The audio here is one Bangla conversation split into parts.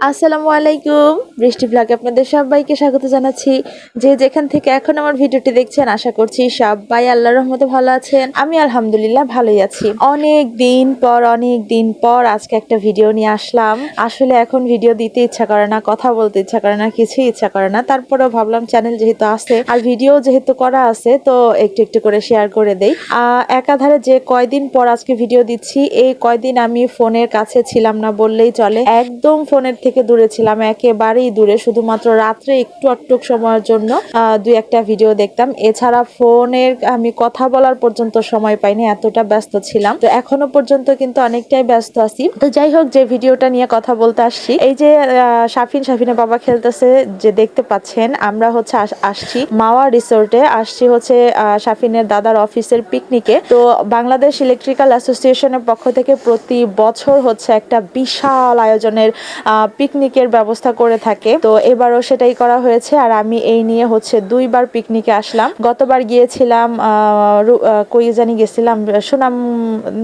আসসালামু আলাইকুম। বৃষ্টি ব্লগে আপনাদের সবাইকে স্বাগত জানাচ্ছি। যে যেখান থেকে এখন আমার ভিডিওটি দেখছেন, আশা করছি সবাই আল্লাহ রহমতে ভালো আছেন। আমি আলহামদুলিল্লাহ ভালোই আছি। অনেক দিন পর, অনেক দিন পর আজকে একটা ভিডিও নিয়ে আসলাম। আসলে এখন ভিডিও দিতে ইচ্ছা করে না, কথা বলতে ইচ্ছা করে না, কিছুই ইচ্ছা করে না। তারপরেও ভাবলাম চ্যানেল যেহেতু আছে, আর ভিডিও যেহেতু করা আছে, তো একটু একটু করে শেয়ার করে দেই। একাধারে যে কয়দিন পর আজকে ভিডিও দিচ্ছি, এই কয়দিন আমি ফোনের কাছে ছিলাম না বললেই চলে। একদম ফোনের থেকে দূরে ছিলাম, একেবারেই দূরে। শুধুমাত্র রাত্রে একটু আটটুক সময়ের জন্য দুই একটা ভিডিও দেখতাম। এছাড়া ফোনের আমি কথা বলার পর্যন্ত সময় পাইনি, এতটা ব্যস্ত ছিলাম। তো এখনও পর্যন্ত কিন্তু অনেকটাই ব্যস্ত আছি। তো যাই হোক, যে ভিডিওটা নিয়ে কথা বলতে আসছি, এই যে সাফিন সাফিনের বাবা খেলতেছে, যে দেখতে পাচ্ছেন, আমরা হচ্ছে আস- আসছি মাওয়া রিসোর্টে। আসছি হচ্ছে সাফিনের দাদার অফিসের পিকনিকে তো বাংলাদেশ ইলেকট্রিক্যাল অ্যাসোসিয়েশনের পক্ষ থেকে প্রতি বছর হচ্ছে একটা বিশাল আয়োজনের পিকনিকের ব্যবস্থা করে থাকে। তো এবারও সেটাই করা হয়েছে আর আমি এই নিয়ে হচ্ছে দুইবার পিকনিকে আসলাম। গতবার গিয়েছিলাম কই জানি গেছিলাম, সুনাম,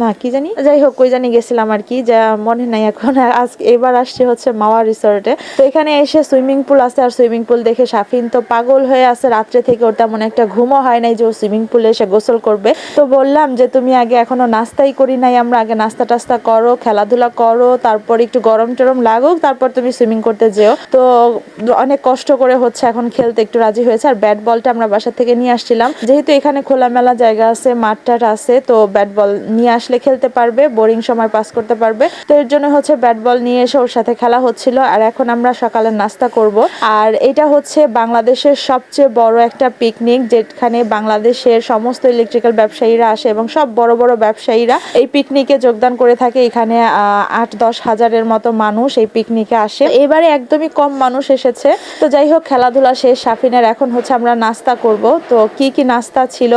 না, কি জানি? যাই হোক, কই জানি গেছিলাম আর কি, যা মনে নাই এখন। আজকে এবার আসছে হচ্ছে মাওয়া রিসোর্টে তো এখানে এসে সুইমিং পুল আছে আর সুইমিং পুল দেখে সাফিন তো পাগল হয়ে আছে। রাত্রে থেকে ওর তেমন একটা ঘুমও হয় নাই যে ও সুইমিং পুলে এসে গোসল করবে। তো বললাম যে, তুমি আগে এখনও নাস্তাই করি নাই, আমরা আগে নাস্তা টাস্তা করো, খেলাধুলা করো, তারপর একটু গরম টরম লাগুক, তারপর তুমি সুইমিং করতে যেও। তো অনেক কষ্ট করে হচ্ছে এখন খেলতে একটু রাজি হয়েছে। আর ব্যাট বলটা আমরা বাসা থেকে নিয়ে আসছিলাম। যেহেতু এখানে খোলামেলা জায়গা আছে, মাঠ টাট আছে, তো ব্যাট বল নিয়ে আসলে খেলতে পারবে বোরিং সময় পাস করতে পারবে। তো এর জন্য হচ্ছে ব্যাট বল নিয়ে এসে ওর সাথে খেলা হচ্ছিল। আর এখন আমরা সকালে নাস্তা করব। আর এটা হচ্ছে বাংলাদেশের সবচেয়ে বড় একটা পিকনিক যেখানে বাংলাদেশের সমস্ত ইলেকট্রিক্যাল ব্যবসায়ীরা আসে এবং সব বড় বড় ব্যবসায়ীরা এই পিকনিকে যোগদান করে থাকে। এখানে আট দশ হাজারের মতো মানুষ এই পিকনিকে আসে। এবারে একদমই কম মানুষ এসেছে। তো যাই হোক, খেলাধুলা শেষ। সাফিনের এখন হচ্ছে আমরা নাস্তা করব। তো কি কি নাস্তা ছিল?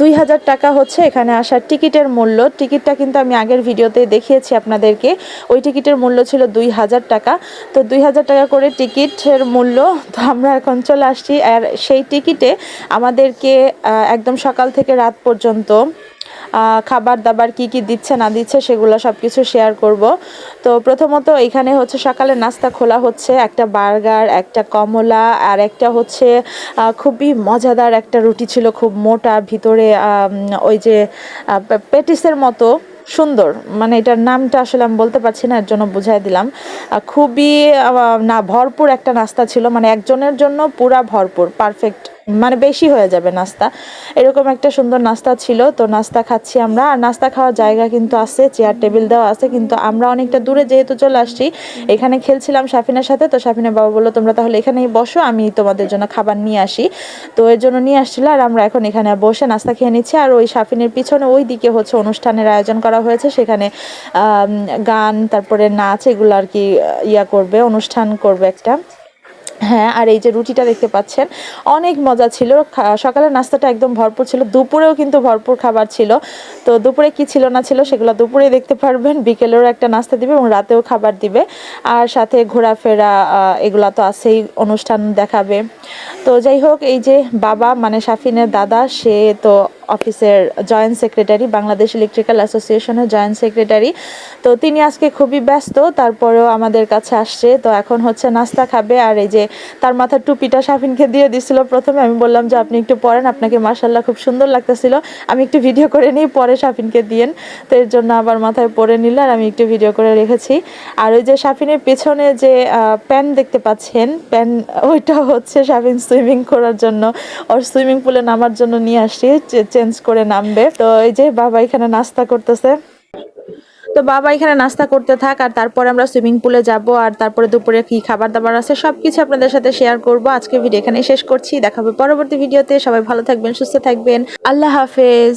দুই হাজার টাকা হচ্ছে এখানে আসার টিকিটের মূল্য। টিকিটটা কিন্তু আমি আগের ভিডিওতে দেখিয়েছি আপনাদেরকে। ওই টিকিটের মূল্য ছিল দুই হাজার টাকা। তো দুই হাজার টাকা করে টিকিটের মূল্য। তো আমরা এখন চলে আসছি। আর সেই টিকিটে আমাদেরকে একদম সকাল থেকে রাত পর্যন্ত খাবার দাবার কি কি দিচ্ছে, না দিচ্ছে, সেগুলো সব কিছু শেয়ার করব। তো প্রথমত এখানে হচ্ছে সকালে নাস্তা খোলা হচ্ছে, একটা বার্গার, একটা কমলা, আর একটা হচ্ছে খুবই মজাদার একটা রুটি ছিল, খুব মোটা, ভিতরে ওই যে পেটিসের মতো, সুন্দর। মানে এটার নামটা আসলে আমি বলতে পারছি না, এর জন্য বুঝাই দিলাম। খুবই না, ভরপুর একটা নাস্তা ছিল মানে একজনের জন্য পুরা ভরপুর পারফেক্ট মানে বেশি হয়ে যাবে নাস্তা। এরকম একটা সুন্দর নাস্তা ছিল, তো নাস্তা খাচ্ছি আমরা। আর নাস্তা খাওয়ার জায়গা কিন্তু আছে, চেয়ার টেবিল দেওয়া আছে, কিন্তু আমরা অনেকটা দূরে যেহেতু চলে আসছি, এখানে খেলছিলাম সাফিনের সাথে, তো সাফিনের বাবা বলল, তোমরা তাহলে এখানেই বসো, আমি তোমাদের জন্য খাবার নিয়ে আসি। তো এর জন্য নিয়ে আসছিল, আর আমরা এখন এখানে বসে নাস্তা খেয়ে নিচ্ছি। আর ওই সাফিনের পিছনে ওই দিকে হচ্ছে অনুষ্ঠানের আয়োজন করা হয়েছে, সেখানে গান, তারপরে নাচ, এগুলো আর কি ইয়া করবে, অনুষ্ঠান করবে একটা। হ্যাঁ আর এই যে রুটিটা দেখতে পাচ্ছেন, অনেক মজা ছিল। সকালের নাস্তাটা একদম ভরপুর ছিল। দুপুরেও কিন্তু ভরপুর খাবার ছিল। তো দুপুরে কি ছিল না ছিল সেগুলো দুপুরে দেখতে পারবেন। বিকেলেরও একটা নাস্তা দিবে এবং রাতেও খাবার দিবে। আর সাথে ঘোরাফেরা এগুলা তো আছেই, অনুষ্ঠান দেখাবে। তো যাই হোক, এই যে বাবা মানে সাফিনের দাদা, সে তো অফিসের জয়েন্ট সেক্রেটারি, বাংলাদেশ ইলেকট্রিক্যাল অ্যাসোসিয়েশনের জয়েন্ট সেক্রেটারি। তো তিনি আজকে খুবই ব্যস্ত, তারপরেও আমাদের কাছে আসছে। তো এখন হচ্ছে নাস্তা খাবে আর এই যে তার মাথার টুপিটা সাফিনকে দিয়ে দিছিল প্রথমে। আমি বললাম যে, আপনি একটু পরেন, আপনাকে মাসাল্লাহ খুব সুন্দর লাগতেছিল। আমি একটু ভিডিও করে নিই, পরে সাফিনকে দিয়েন। তো এর জন্য আবার মাথায় পরে নিল আর আমি একটু ভিডিও করে রেখেছি। আর ওই যে সাফিনের পেছনে যে প্যান দেখতে পাচ্ছেন, প্যান ওইটা হচ্ছে সাফিন সুইমিং করার জন্য। ওর সুইমিং পুলে নামার জন্য নিয়ে আসছি। চেঞ্জ করে নামবে। তো এই যে বাবা এখানে নাস্তা করতেছে। তো বাবা এখানে নাস্তা করতে থাক আর তারপরে আমরা সুইমিং পুলে যাব আর তারপরে দুপুরে কি খাবার দাবার আছে সব কিছু আপনাদের সাথে শেয়ার করব। আজকে ভিডিও এখানে শেষ করছি। দেখাবে পরবর্তী ভিডিওতে। সবাই ভালো থাকবেন, সুস্থ থাকবেন। আল্লাহ হাফেজ।